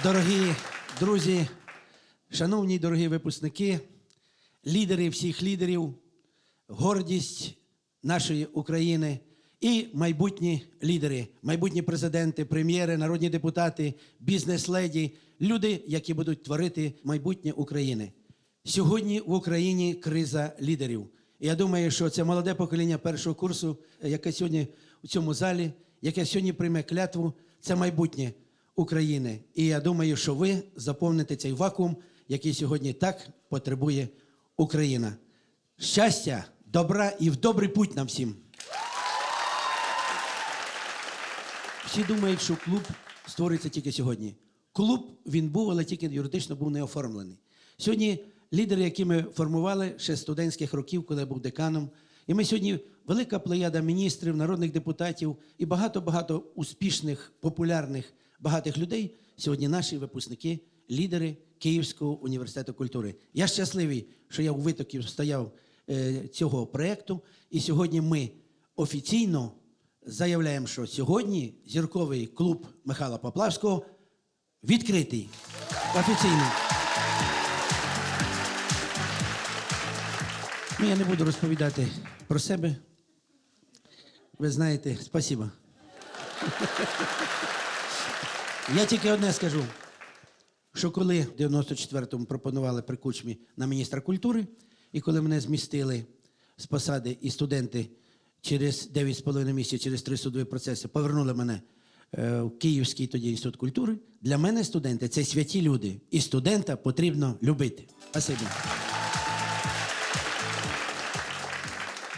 Дорогі друзі, шановні дорогі випускники, лідери всіх лідерів, гордість нашої України і майбутні лідери, майбутні президенти, прем'єри, народні депутати, бізнес-леді, люди, які будуть творити майбутнє України. Сьогодні в Україні криза лідерів. Я думаю, що це молоде покоління першого курсу, яке сьогодні у цьому залі, яке сьогодні прийме клятву, це майбутнє України. І я думаю, що ви заповните цей вакуум, який сьогодні так потребує Україна. Щастя, добра і в добрий путь нам всім. Всі думають, що клуб створюється тільки сьогодні. Клуб він був, але тільки юридично був не оформлений. Сьогодні лідери, які ми формували ще з студентських років, коли я був деканом. І ми сьогодні велика плеяда міністрів, народних депутатів і багато-багато успішних, популярних, багатих людей. Сьогодні наші випускники, лідери Київського університету культури. Я щасливий, що я у витоків стояв е, цього проєкту. І сьогодні ми офіційно заявляємо, що сьогодні зірковий клуб Михайла Поплавського відкритий. Офіційно. Ну, я не буду розповідати про себе. Ви знаєте, спасибо. Я тільки одне скажу, що коли в 94-му пропонували при кучмі на міністра культури, і коли мене змістили з посади і студенти через 9,5 місяців, через три судові процеси, повернули мене е, в Київський тоді інститут культури. Для мене студенти це святі люди. І студента потрібно любити. Спасибі.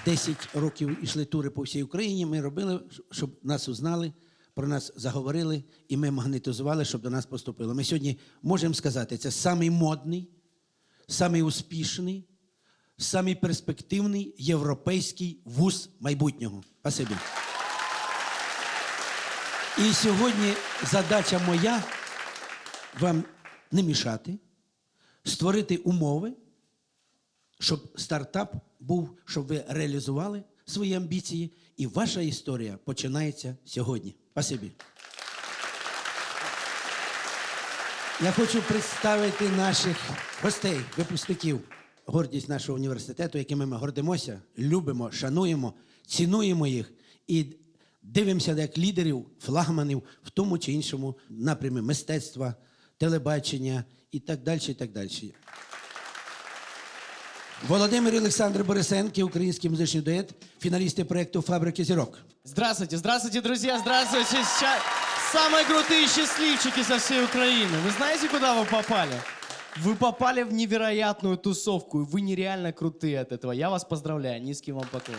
10 років йшли тури по всій Україні. Ми робили, щоб нас узнали, про нас заговорили, і ми магнетизували, щоб до нас поступило. Ми сьогодні можемо сказати, це самий модний, самий успішний, самий перспективний європейський вуз майбутнього. Спасибі. І сьогодні задача моя вам не мішати, створити умови, щоб стартап був, щоб ви реалізували свої амбіції, і ваша історія починається сьогодні. Спасибі. Я хочу представити наших гостей, випускників, гордість нашого університету, якими ми гордимося, любимо, шануємо, цінуємо їх і дивимося як лідерів, флагманів в тому чи іншому напрямі мистецтва, телебачення і так далі. І так далі. Володимир і Олександр Борисенки, український музичний дует, фіналісти проєкту Фабрики зірок. Здравствуйте, здравствуйте, друзья, здравствуйте. Ща- Самые крутые счастливчики со всей Украины. Вы знаете, куда вы попали? Вы попали в невероятную тусовку, и вы нереально крутые от этого. Я вас поздравляю, низкий вам поклон.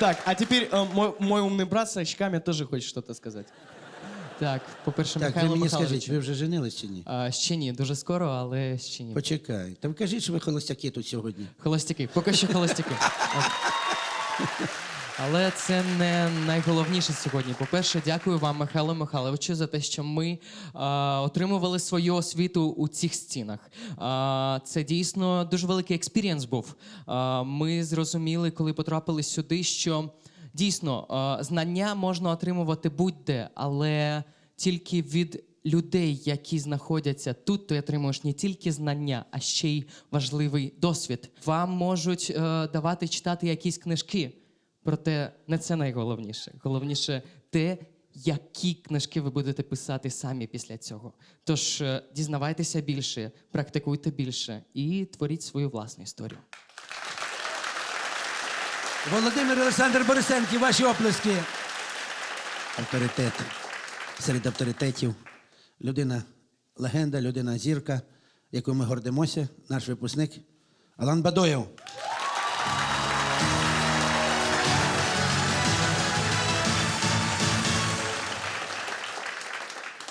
Так, а теперь э, мой, мой умный брат с очками тоже хочет что-то сказать. Так, по-перше, Так, ви Михайло мені Михайлович. скажіть, ви вже женились чи ні? А, ще ні, дуже скоро, але ще ні. Почекай. Та ви кажіть, що ви холостяки тут сьогодні. Холостяки, поки що холостяки. От. Але це не найголовніше сьогодні. По-перше, дякую вам, Михайло Михайловичу, за те, що ми а, отримували свою освіту у цих стінах. А, це дійсно дуже великий експірієнс був. А, ми зрозуміли, коли потрапили сюди, що дійсно знання можна отримувати будь-де, але тільки від людей, які знаходяться тут, ти отримуєш не тільки знання, а ще й важливий досвід. Вам можуть е, давати читати якісь книжки, проте не це найголовніше. Головніше те, які книжки ви будете писати самі після цього. Тож е, дізнавайтеся більше, практикуйте більше і творіть свою власну історію. Володимир Олександр Борисенків, ваші оплески. Авторитет серед авторитетів. Людина легенда, людина зірка, якою ми гордимося, наш випускник Алан Бадоєв.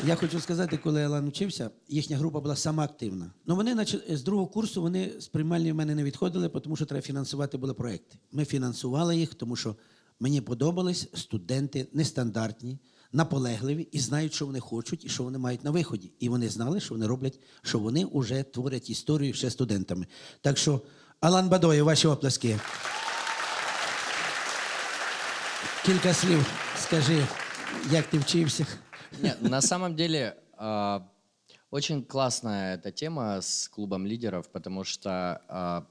Я хочу сказати, коли Алан вчився, їхня група була сама активна. Ну вони наче- з другого курсу вони з приймальні в мене не відходили, тому що треба фінансувати були проекти. Ми фінансували їх, тому що мені подобались студенти нестандартні, наполегливі і знають, що вони хочуть і що вони мають на виході. І вони знали, що вони роблять, що вони вже творять історію ще студентами. Так що, Алан Бадоєв, ваші оплески. Кілька слів скажи як ти вчився. Нет, на самом деле а, очень классная эта тема с клубом лидеров, потому что а,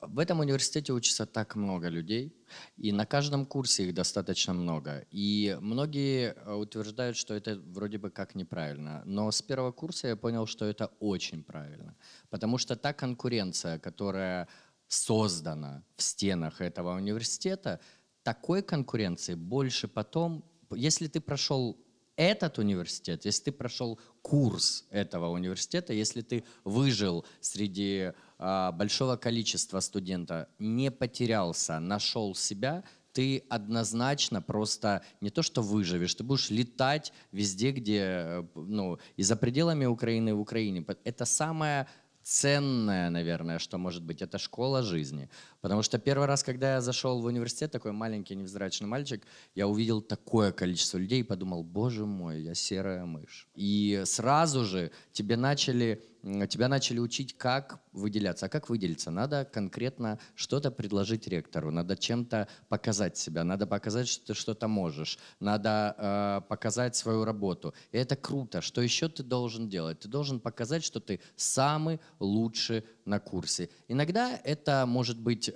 в этом университете учится так много людей, и на каждом курсе их достаточно много. И многие а, утверждают, что это вроде бы как неправильно. Но с первого курса я понял, что это очень правильно. Потому что та конкуренция, которая создана в стенах этого университета, такой конкуренции больше потом, если ты прошел этот университет, если ты прошел курс этого университета, если ты выжил среди а, большого количества студента, не потерялся, нашел себя, ты однозначно просто не то что выживешь, ты будешь летать везде, где, э, ну, и за пределами Украины, и в Украине. Это самое ценное, наверное, что может быть, это школа жизни. Потому что первый раз, когда я зашел в университет, такой маленький невзрачный мальчик, я увидел такое количество людей и подумал, боже мой, я серая мышь. И сразу же тебе начали, м, тебя начали учить, как выделяться. А как выделиться? Надо конкретно что-то предложить ректору, надо чем-то показать себя, надо показать, что ты что-то можешь, надо э, показать свою работу. И это круто. Что еще ты должен делать? Ты должен показать, что ты самый лучший на курсе. Иногда это, может быть,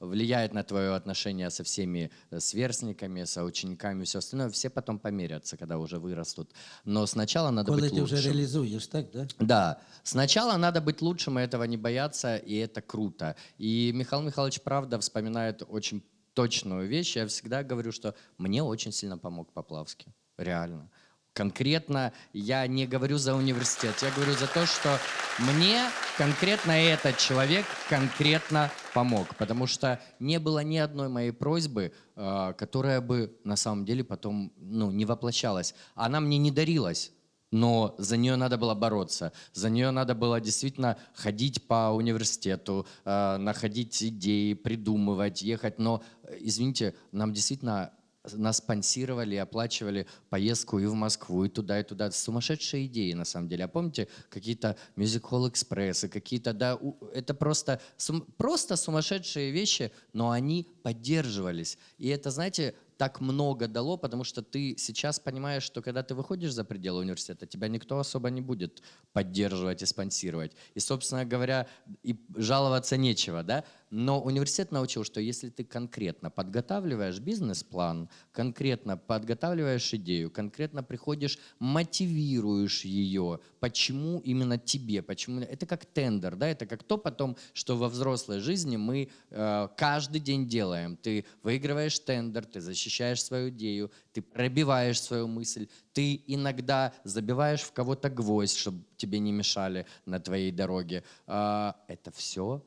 влияет на твое отношение со всеми э, сверстниками, соучениками и все остальное. Все потом померятся, когда уже вырастут. Но сначала надо Коли быть ти вже лучшим. реалізуєш, так? Да? Да, сначала надо быть лучшим и этого не бояться, и это круто. И Михаил Михайлович, правда, вспоминает очень точную вещь. Я всегда говорю, что мне очень сильно помог Поплавский. Реально. Конкретно я не говорю за университет, я говорю за то, что мне конкретно этот человек конкретно помог, потому что не было ни одной моей просьбы, э, которая бы на самом деле потом ну, не воплощалась. Она мне не дарилась, но за нее надо было бороться. За нее надо было действительно ходить по университету, э, находить идеи, придумывать, ехать. Но, э, извините, нам действительно нас спонсировали, оплачивали поездку и в Москву, и туда, и туда. Сумасшедшие идеи, на самом деле. А помните, какие-то Music Hall экспрессы, какие-то, да, это просто, сум- просто сумасшедшие вещи, но они поддерживались. И это, знаете, так много дало, потому что ты сейчас понимаешь, что когда ты выходишь за пределы университета, тебя никто особо не будет поддерживать и спонсировать. И, собственно говоря, и жаловаться нечего, да? Но университет научил, что если ты конкретно подготавливаешь бизнес-план, конкретно подготавливаешь идею, конкретно приходишь, мотивируешь ее, почему именно тебе, почему... Это как тендер, да? Это как то потом, что во взрослой жизни мы э, каждый день делаем. Ты выигрываешь тендер, ты защищаешь свою идею, ты пробиваешь свою мысль, ты иногда забиваешь в кого-то гвоздь, чтобы тебе не мешали на твоей дороге. А, Это все,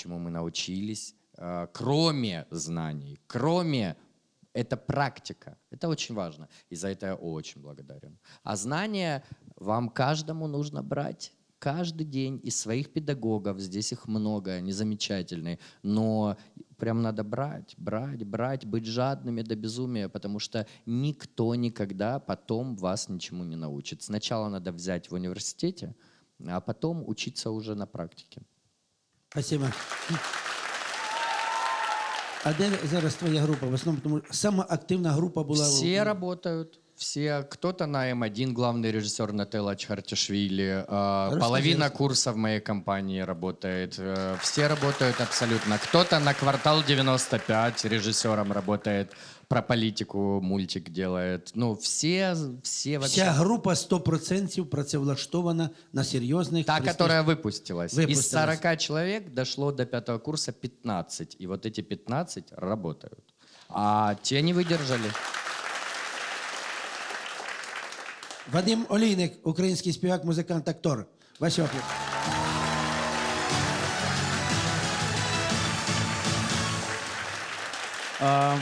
чему мы научились, а, кроме знаний, кроме это практика. Это очень важно. И за это я очень благодарен. А знания вам каждому нужно брать каждый день из своих педагогов. Здесь их много, они замечательные. Но прям надо брать, брать, брать, быть жадными до безумия, потому что никто никогда потом вас ничему не научит. Сначала надо взять в университете, а потом учиться уже на практике. Спасибо. А де зараз твоя група? В основному тому сама активна група була. Все работают. Все, кто-то на М1, главный режиссер Нателла Чхартишвили, э, половина расскажи. курса в моей компании работает, э, все работают абсолютно. Кто-то на квартал 95 режиссером работает, про политику мультик делает. Ну, все, все вообще. Вся група 100% працевлаштована на серйозних. Та, престиж- которая выпустилась. Выпустилась. Из 40 человек дошло до пятого курса 15. И вот эти 15 работают. А те не выдержали. Вадим Олійник, український співак, музикант, актор. Ваші оплески. А,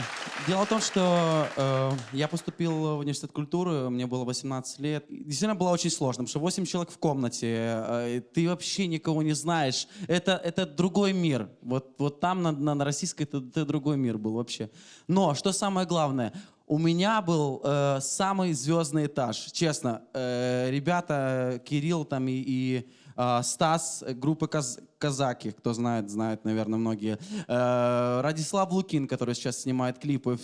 Дело в том, что э, я поступил в университет культуры, мне было 18 лет. И Действительно было очень сложно, потому что 8 человек в комнате, э, и ты вообще никого не знаешь. Это, это другой мир. Вот, вот там на, на, на российской это, это другой мир был вообще. Но, что самое главное, у меня был э, самый звездный этаж, честно. Э, ребята, Кирилл там и, и а, Стас э, группы Каз- Казаки, кто знает, знает, наверное, многие. Э, Радислав Лукин, который сейчас снимает клипы.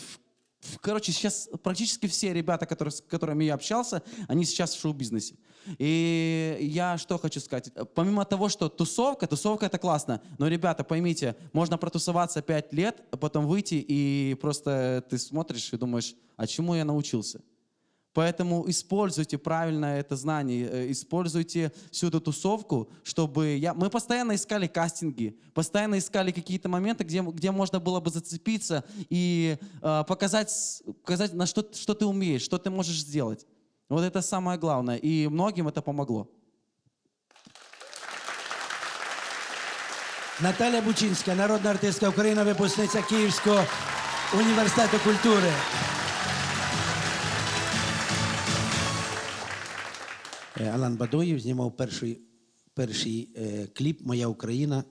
Короче, сейчас практически все ребята, которые, с которыми я общался, они сейчас в шоу-бизнесе. И я что хочу сказать. Помимо того, что тусовка, тусовка это классно, но, ребята, поймите, можно протусоваться 5 лет, а потом выйти и просто ты смотришь и думаешь, а чему я научился? Поэтому используйте правильно это знание, э, используйте всю эту тусовку, чтобы я... Мы постоянно искали кастинги, постоянно искали какие-то моменты, где, где можно было бы зацепиться и э, показать, показать на что, что ты умеешь, что ты можешь сделать. Вот это самое главное. И многим это помогло. Наталя Бучинська, народна артистка України, випускниця Київського університету культури. Е, Алан Бадоєв знімав перший, перший е, кліп Моя Україна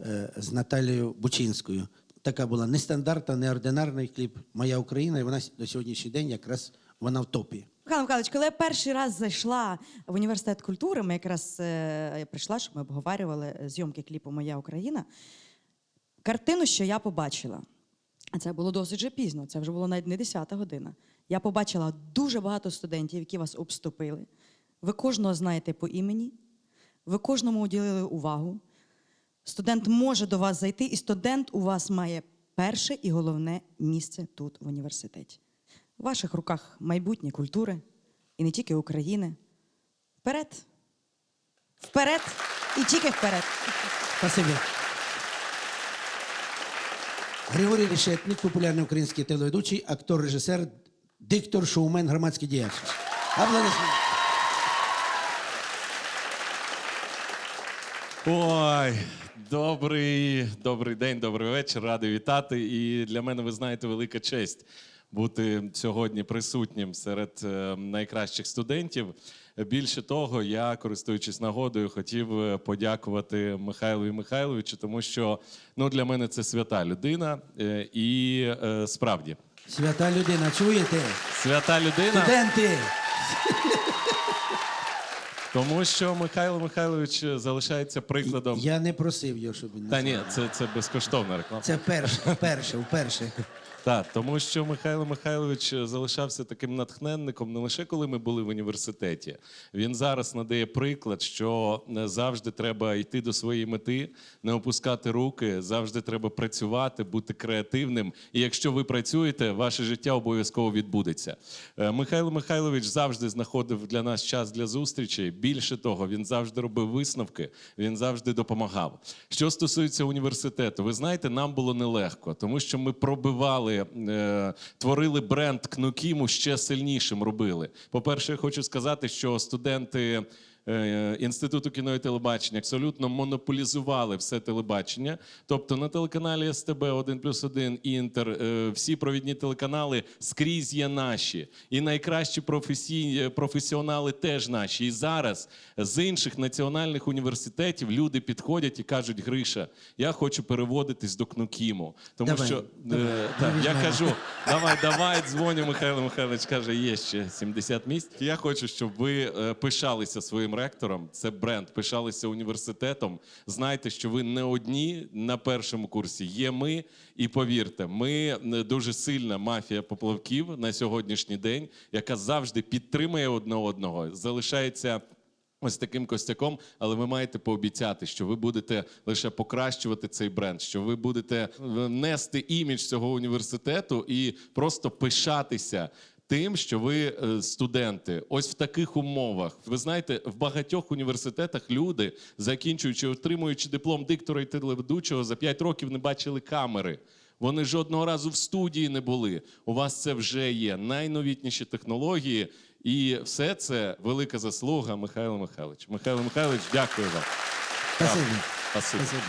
е, з Наталією Бучинською. Така була нестандартна, неординарний кліп Моя Україна, і вона до сьогоднішній день якраз вона в топі. Михайло Михайлович, коли я перший раз зайшла в університет культури, ми якраз е, я прийшла, щоб ми обговорювали е, зйомки кліпу Моя Україна. Картину, що я побачила, а це було досить вже пізно, це вже було навіть не 10 година. Я побачила дуже багато студентів, які вас обступили. Ви кожного знаєте по імені, ви кожному уділили увагу. Студент може до вас зайти, і студент у вас має перше і головне місце тут, в університеті. У ваших руках майбутнє культури і не тільки України. Вперед! Вперед! І тільки вперед! Спасибі. Григорій Решетник, популярний український телеведучий, актор, режисер, диктор, шоумен, громадський діяч. Аплодисменти. Ой, добрий, добрий день, добрий вечір. Радий вітати. І для мене, ви знаєте, велика честь бути сьогодні присутнім серед е, найкращих студентів. Більше того, я, користуючись нагодою, хотів е, подякувати Михайлу Михайловичу, тому що ну, для мене це свята людина. е, І справді, Свята людина, чуєте? свята людина. Студенти! Тому що Михайло Михайлович залишається прикладом. Я не просив його, щоб він Та ні, це, це безкоштовна реклама. Це перше, вперше, вперше. Так, тому що Михайло Михайлович залишався таким натхненником не лише коли ми були в університеті. Він зараз надає приклад, що не завжди треба йти до своєї мети, не опускати руки, завжди треба працювати, бути креативним. І якщо ви працюєте, ваше життя обов'язково відбудеться. Е, Михайло Михайлович завжди знаходив для нас час для зустрічей. Більше того, він завжди робив висновки, він завжди допомагав. Що стосується університету, ви знаєте, нам було нелегко, тому що ми пробивали, е, творили бренд Кнукіму ще сильнішим робили. По-перше, я хочу сказати, що студенти. Е, Інституту кіно і телебачення абсолютно монополізували все телебачення. Тобто на телеканалі СТБ 1 плюс 1, Інтер, е, всі провідні телеканали скрізь є наші. І найкращі професійні професіонали теж наші. І зараз з інших національних університетів люди підходять і кажуть: Гриша, я хочу переводитись до КНУКІМу. Тому Давай, що давай, е, так, я кажу, давай, давай, дзвоню. Михайло Михайлович каже, є ще 70 місць. Я хочу, щоб ви пишалися своїм ректором. Це бренд, пишалися університетом. Знайте, що ви не одні на першому курсі. Є ми, і повірте, ми дуже сильна мафія поплавків на сьогоднішній день, яка завжди підтримує одне одного, залишається. Ось таким костяком, але ви маєте пообіцяти, що ви будете лише покращувати цей бренд, що ви будете е, нести імідж цього університету і просто пишатися тим, що ви е, студенти. Ось в таких умовах. Ви знаєте, в багатьох університетах люди, закінчуючи, отримуючи диплом диктора і телеведучого, за 5 років не бачили камери. Вони жодного разу в студії не були. У вас це вже є найновітніші технології. І все це велика заслуга Михайла Михайловича. Михайло Михайлович, дякую вам. Спасибі. Спасибо. Спасибі.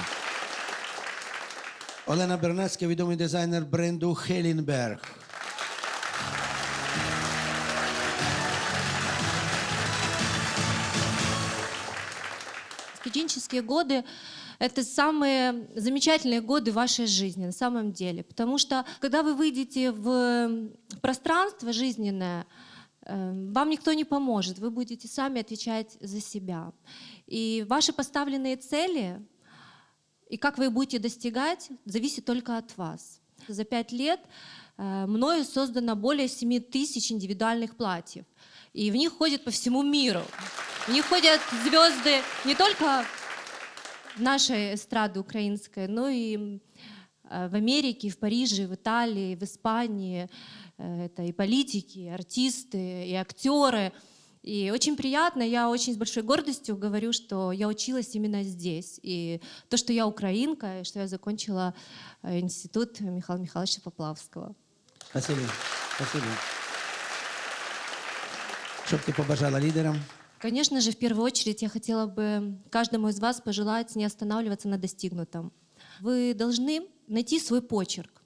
Олена Бернацька, відомий дизайнер бренду Хелінберг. Студенческие годы — это самые замечательные годы вашей жизни на самом деле. Потому что когда вы выйдете в пространство жизненное, э, вам никто не поможет, вы будете сами отвечать за себя. И ваши поставленные цели и как вы будете достигать, зависит только от вас. За пять лет э, мною создано более 7 тысяч индивидуальных платьев. И в них ходят по всему миру. В них ходят звезды не только нашей эстрады украинской, но и э, в Америке, в Париже, в Италии, в Испании. Э, Это и политики, и артисты, и актеры. И очень приятно, я очень с большой гордостью говорю, что я училась именно здесь. И то, что я украинка, и что я закончила э, институт Михаила Михайловича Поплавского. Спасибо. Спасибо. Щоб ти побажала лідерам. Конечно же, в первую очередь я хотела бы каждому из вас пожелать не останавливаться на достигнутом. Вы должны найти свой почерк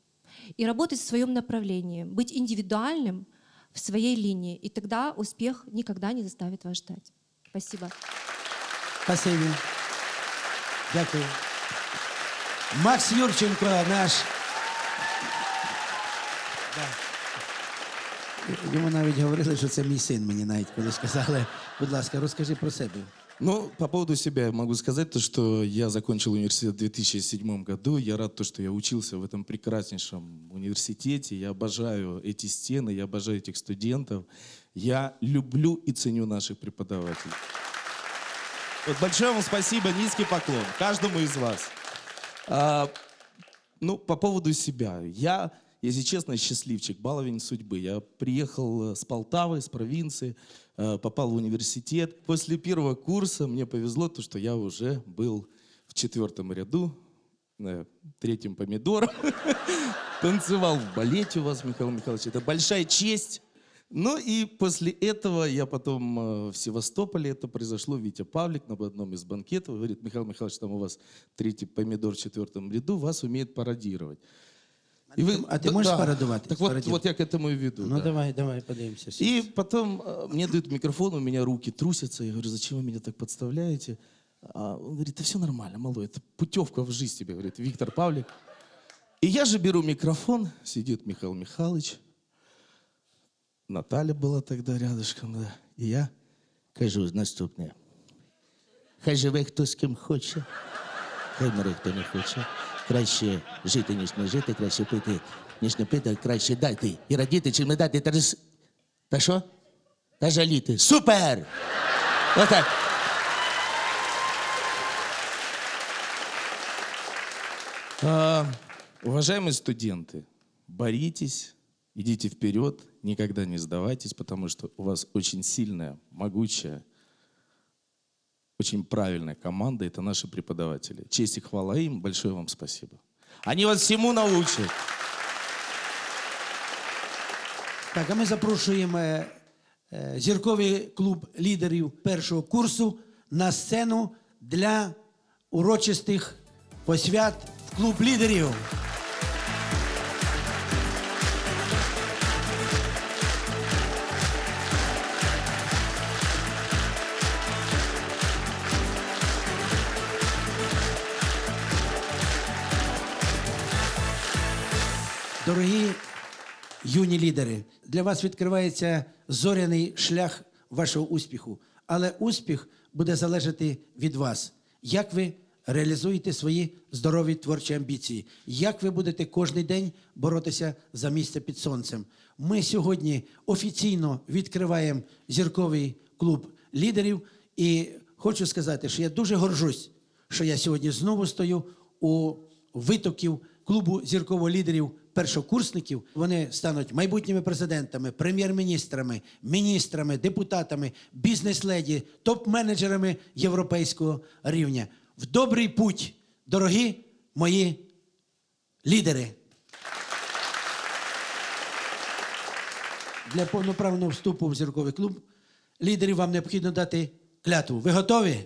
и работать в своем направлении, быть индивидуальным в своей линии, и тогда успех никогда не заставит вас ждать. Спасибо. Спасибі. Дякую. Макс Юрченко, наш. Да. Йому навіть говорили, що це мій син, мені навіть колись сказали. Будь ласка, розкажи про себе. Ну, по поводу себя я могу сказать то, что я закончил университет в 2007 году. Я рад, то, что я учился в этом прекраснейшем университете. Я обожаю эти стены, я обожаю этих студентов. Я люблю и ценю наших преподавателей. Вот большое вам спасибо, низкий поклон каждому из вас. А, ну, по поводу себя. Я, если честно, счастливчик, баловень судьбы. Я приехал э, с Полтавы, с провинции, э, попал в университет. После первого курса мне повезло, то, что я уже был в четвертом ряду, э, третьем помидором. Танцевал в балете у вас, Михаил Михайлович. Это большая честь. Ну и после этого я потом в Севастополе, это произошло, Витя Павлик на одном из банкетов говорит, Михаил Михайлович, там у вас третий помидор в четвертом ряду, вас умеет пародировать. И А ти можеш пародувати? Так вот, вот я к этому и веду. Ну да. давай, давай, подивимося. И потом э, мне дают микрофон, у меня руки трусятся. Я говорю, зачем вы меня так подставляете? А он говорит, да все нормально, малой, это путевка в жизнь тебе, говорит Виктор Павлик. И я же беру микрофон, сидит Михаил Михайлович, Наталья была тогда рядышком, да. І я кажу наступне. Хай живе хто з ким хоче, хай мре хто не хоче. Краще жити, ніж не жити, краще пити, ніж не пити, а краще дати і радіти, чим не дати. Та, ж- та що? Та жаліти. Супер! Отак. А, уважаемые студенты, боритесь, идите вперед, никогда не сдавайтесь, потому что у вас очень сильная, могучая, очень правильная команда. Это наши преподаватели. Честь и хвала им. Большое вам спасибо. Они вас всему научат. Так, а ми запрошуємо е, е, зірковий клуб лідерів першого курсу на сцену для урочистих посвят в клуб лідерів. Дорогі юні лідери, для вас відкривається зоряний шлях вашого успіху. Але успіх буде залежати від вас. Як ви реалізуєте свої здорові творчі амбіції? Як ви будете кожен день боротися за місце під сонцем? Ми сьогодні офіційно відкриваємо зірковий клуб лідерів. І хочу сказати, що я дуже горжусь, що я сьогодні знову стою у витоків клубу зірково лідерів першокурсників. Вони стануть майбутніми президентами, прем'єр-міністрами, міністрами, депутатами, бізнес-леді, топ-менеджерами європейського рівня. В добрий путь, дорогі мої лідери. Для повноправного вступу в зірковий клуб лідерів вам необхідно дати клятву. Ви готові?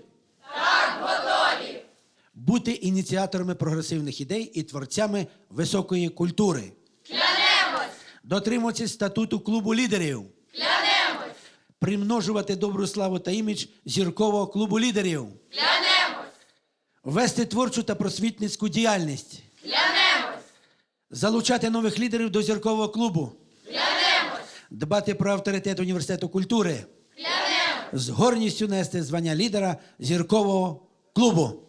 Бути ініціаторами прогресивних ідей і творцями високої культури. Клянемось! Дотримуватися статуту клубу лідерів. Клянемось! Примножувати добру славу та імідж зіркового клубу лідерів. Клянемось! Вести творчу та просвітницьку діяльність. Клянемось! Залучати нових лідерів до зіркового клубу. Клянемось! Дбати про авторитет університету культури. Клянемось! З гордістю нести звання лідера зіркового клубу.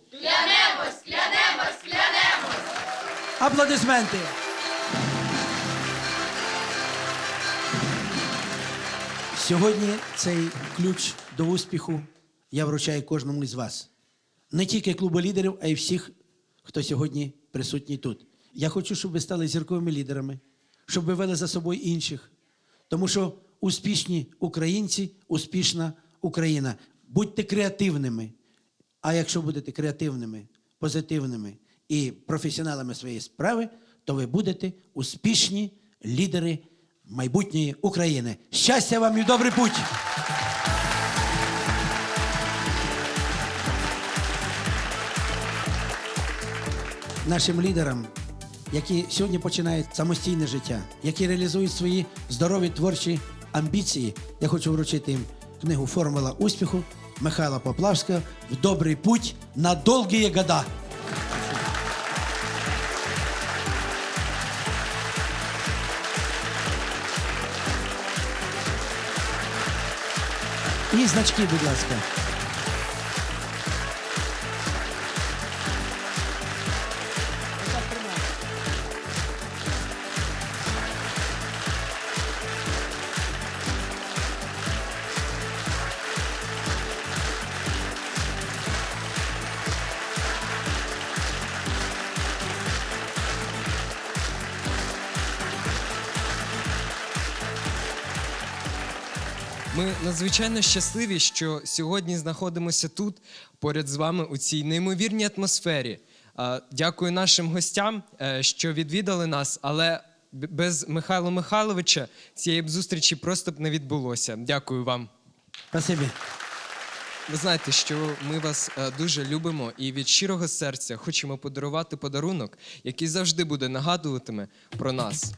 Аплодисменти. Сьогодні цей ключ до успіху я вручаю кожному із вас. Не тільки клубу лідерів, а й всіх, хто сьогодні присутній тут. Я хочу, щоб ви стали зірковими лідерами, щоб ви вели за собою інших. Тому що успішні українці, успішна Україна. Будьте креативними. А якщо будете креативними, позитивними і професіоналами своєї справи, то ви будете успішні лідери майбутньої України. Щастя вам і добрий путь! Нашим лідерам, які сьогодні починають самостійне життя, які реалізують свої здорові творчі амбіції, я хочу вручити їм книгу Формула успіху Михайла Поплавського в добрий путь на довгі года. І значки, будь ласка. Ми надзвичайно щасливі, що сьогодні знаходимося тут поряд з вами у цій неймовірній атмосфері. Дякую нашим гостям, е, що відвідали нас, але без Михайла Михайловича цієї б зустрічі просто б не відбулося. Дякую вам. Спасибі. Ви знаєте, що ми вас е, дуже любимо і від щирого серця хочемо подарувати подарунок, який завжди буде нагадуватиме про нас.